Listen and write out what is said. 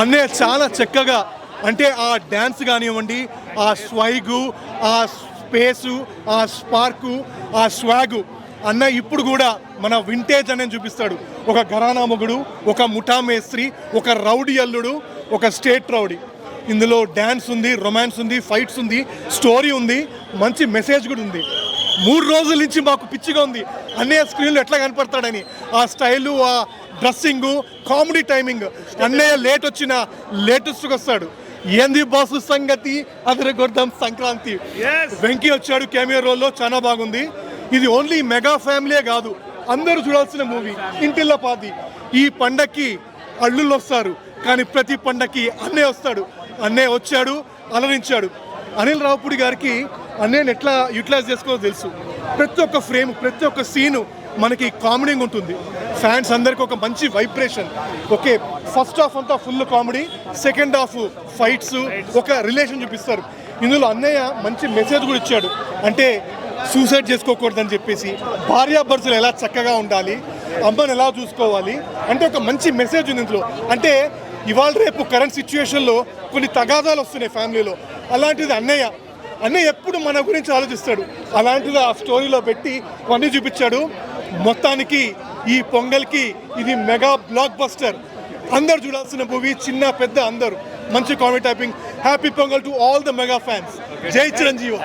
అన్నయ్య చాలా చక్కగా అంటే ఆ డ్యాన్స్ కానివ్వండి ఆ స్వైగు ఆ స్పేసు ఆ స్పార్కు ఆ స్వాగు. అన్న ఇప్పుడు కూడా మన వింటేజ్ అనేది చూపిస్తాడు. ఒక ఘరానా మొగుడు ఒక ముఠా మేస్త్రి ఒక రౌడీ అల్లుడు ఒక స్టేట్ రౌడీ. ఇందులో డ్యాన్స్ ఉంది రొమాన్స్ ఉంది ఫైట్స్ ఉంది స్టోరీ ఉంది మంచి మెసేజ్ కూడా ఉంది. మూడు రోజుల నుంచి మాకు పిచ్చిగా ఉంది. అన్నయ్య స్క్రీన్లో ఎట్లా కనపడతాడని. ఆ స్టైలు ఆ డ్రెస్సింగ్ కామెడీ టైమింగ్. అన్నయ్య లేట్ వచ్చిన లేటెస్ట్గా వస్తాడు. ఏంది బాసు సంగతి? అదరగొడదాం సంక్రాంతి. వెంకీ వచ్చాడు కెమియో రోల్లో చాలా బాగుంది. ఇది ఓన్లీ మెగా ఫ్యామిలీ కాదు. అందరూ చూడాల్సిన మూవీ ఇంటిల్ల పాది. ఈ పండక్కి అల్లుళ్ళు వస్తారు. కానీ ప్రతి పండక్కి అన్నయ్య వస్తాడు. అన్నయ్య వచ్చాడు అలరించాడు. అనిల్ రావుపూడి గారికి అన్నయ్యని ఎట్లా యూటిలైజ్ చేసుకోవాలో తెలుసు. ప్రతి ఒక్క ఫ్రేమ్ ప్రతి ఒక్క సీను మనకి కామెడీ ఉంటుంది. ఫ్యాన్స్ అందరికి ఒక మంచి వైబ్రేషన్ ఓకే ఫస్ట్ హాఫ్ అంతా full comedy second half fights ఒక రిలేషన్ చూపిస్తారు. ఇందులో అన్నయ్య మంచి మెసేజ్ కూడా ఇచ్చాడు. అంటే సూసైడ్ చేసుకోకూడదని చెప్పేసి భార్యాభర్తలు ఎలా చక్కగా ఉండాలి అమ్మను ఎలా చూసుకోవాలి అంటే ఒక మంచి మెసేజ్ ఉంది ఇందులో. అంటే ఇవాళ రేపు కరెంట్ సిచ్యువేషన్లో కొన్ని తగాదాలు వస్తున్నాయి ఫ్యామిలీలో అలాంటిది అన్నయ్య అన్నయ్య ఎప్పుడు మన గురించి ఆలోచిస్తాడు? అలాంటిది ఆ స్టోరీలో పెట్టి అన్నీ చూపించాడు. మొత్తానికి ఈ పొంగల్కి ఇది మెగా బ్లాక్ బస్టర్ అందరు చూడాల్సిన మూవీ చిన్న పెద్ద అందరూ. మంచి comedy timing. Happy Pongal to all the mega fans జై చిరంజీవి.